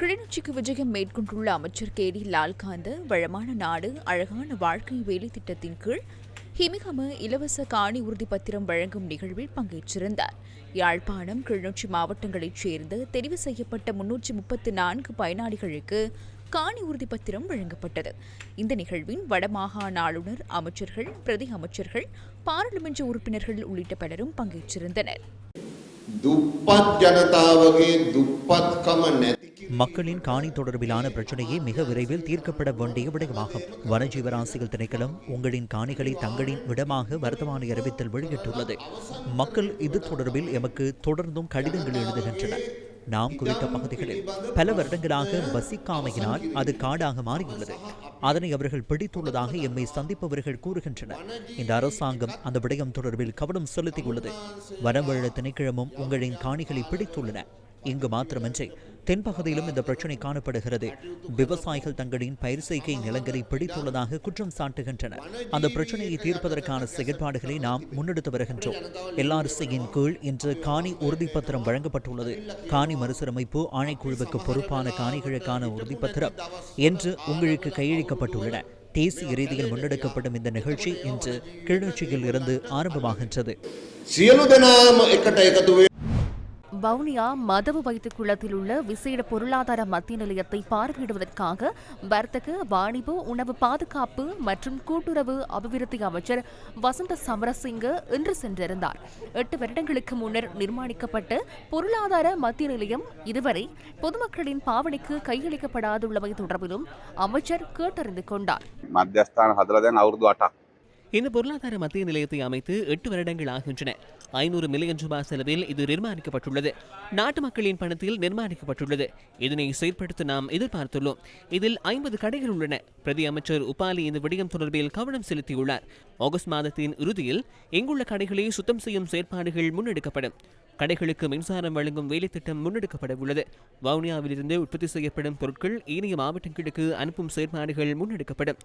கிளிநொச்சிக்கு விஜயம் மேற்கொண்டுள்ள அமைச்சர் கே டி லால்காந்த வளமான நாடு அழகான வாழ்க்கை வேலை திட்டத்தின் கீழ் ஹிமிகம இலவச காணி உறுதிப்பத்திரம் வழங்கும் நிகழ்வில் பங்கேற்றிருந்தார். யாழ்ப்பாணம் கிளிநொச்சி மாவட்டங்களைச் சேர்ந்த தெரிவு செய்யப்பட்ட முன்னூற்றி முப்பத்து நான்கு பயனாளிகளுக்கு காணி உறுதிப்பத்திரம் வழங்கப்பட்டது. இந்த நிகழ்வின் வடமாகாண ஆளுநர் அமைச்சர்கள் பிரதி அமைச்சர்கள் பாராளுமன்ற உறுப்பினர்கள் உள்ளிட்ட பலரும் பங்கேற்றிருந்தனர். மக்களின் காணி தொடர்பிலான பிரச்சனையை மிக விரைவில் தீர்க்கப்பட வேண்டிய விடயமாகும். வனஜீவராசிகள் திணைக்களம் உங்களின் காணிகளை தங்களின் இடமாக வர்த்தமானி அறிவித்தல் வெளியிட்டுள்ளது. மக்கள் இது தொடர்பில் எமக்கு தொடர்ந்தும் கடிதங்கள் எழுதுகின்றனர். நாம் குறித்த பகுதிகளில் பல வருடங்களாக வசிக்காமையினால் அது காடாக மாறியுள்ளது. அதனை அவர்கள் பிடித்துள்ளதாக எம்மை சந்திப்பவர்கள் கூறுகின்றனர். இந்த அரசாங்கம் அந்த விடயம் தொடர்பில் கவனம் செலுத்தியுள்ளது. வனவழ திணைக்கிழமும் உங்களின் காணிகளை பிடித்துள்ளன. இங்கு மாத்திரமன்றி தென்பகுதியிலும் இந்த பிரச்சனை காணப்படுகிறது. விவசாயிகள் தங்களின் பயிர் செய்கை நிலங்களை பிடித்துள்ளதாக குற்றம் சாட்டுகின்றனர். அந்த பிரச்சனையை தீர்ப்பதற்கான செயற்பாடுகளை நாம் முன்னெடுத்து வருகின்றோம். எல்ஆர்சியின் கீழ் இன்று காணி உறுதிப்பத்திரம் வழங்கப்பட்டுள்ளது. காணி மறுசீரமைப்பு ஆணைக்குழுவுக்கு பொறுப்பான காணிகளுக்கான உறுதிப்பத்திரம் என்று உங்களுக்கு கையளிக்கப்பட்டுள்ளன. தேசிய ரீதியில் முன்னெடுக்கப்படும் இந்த நிகழ்ச்சி இன்று கிளிநொச்சியில் இருந்து ஆரம்பமாகின்றது வவுனியா மதவு வைத்து குளத்தில் உள்ள விசேட பொருளாதார மத்திய நிலையத்தை பார்வையிடுவதற்காக வர்த்தக வாணிபு உணவு பாதுகாப்பு மற்றும் கூட்டுறவு அபிவிருத்தி அமைச்சர் வசந்த சமரசிங்க இன்று சென்றிருந்தார். எட்டு வருடங்களுக்கு முன்னர் நிர்மாணிக்கப்பட்ட பொருளாதார மத்திய நிலையம் இதுவரை பொதுமக்களின் பாவனைக்கு கையளிக்கப்படாதுள்ளமை தொடர்பிலும் அமைச்சர் கேட்டறிந்து கொண்டார். இந்த பொருளாதார மத்திய நிலையத்தை அமைத்து எட்டு வருடங்கள் ஆகின்றன. ஐநூறு மில்லியன் ரூபாய் செலவில் இது நிர்மாணிக்கப்பட்டுள்ளது. நாட்டு மக்களின் பணத்தில் நிர்மாணிக்கப்பட்டுள்ளது. இதனை செயற்படுத்த நாம் எதிர்பார்த்துள்ளோம். இதில் ஐம்பது கடைகள் உள்ளன. பிரதி அமைச்சர் உபாலி இந்த விடயம் தொடர்பில் கவனம் செலுத்தியுள்ளார். ஆகஸ்ட் மாதத்தின் இறுதியில் இங்குள்ள கடைகளை சுத்தம் செய்யும் செயற்பாடுகள் முன்னெடுக்கப்படும். கடைகளுக்கு மின்சாரம் வழங்கும் வேலைத்திட்டம் முன்னெடுக்கப்பட உள்ளது வவுனியாவிலிருந்து உற்பத்தி செய்யப்படும் பொருட்கள் ஏனைய மாவட்டங்களுக்கு அனுப்பும் செயற்பாடுகள் முன்னெடுக்கப்படும்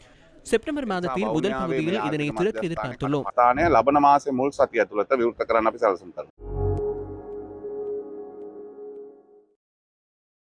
செப்டம்பர் மாதத்தில் முதல் பகுதியில் இதனை துறக்க எதிர்பார்த்துள்ளோம் මතානය ලබන මාසේ මුල් සතිය ඇතුළත විවෘත කරන්න අපි සැලසුම් කරනවා.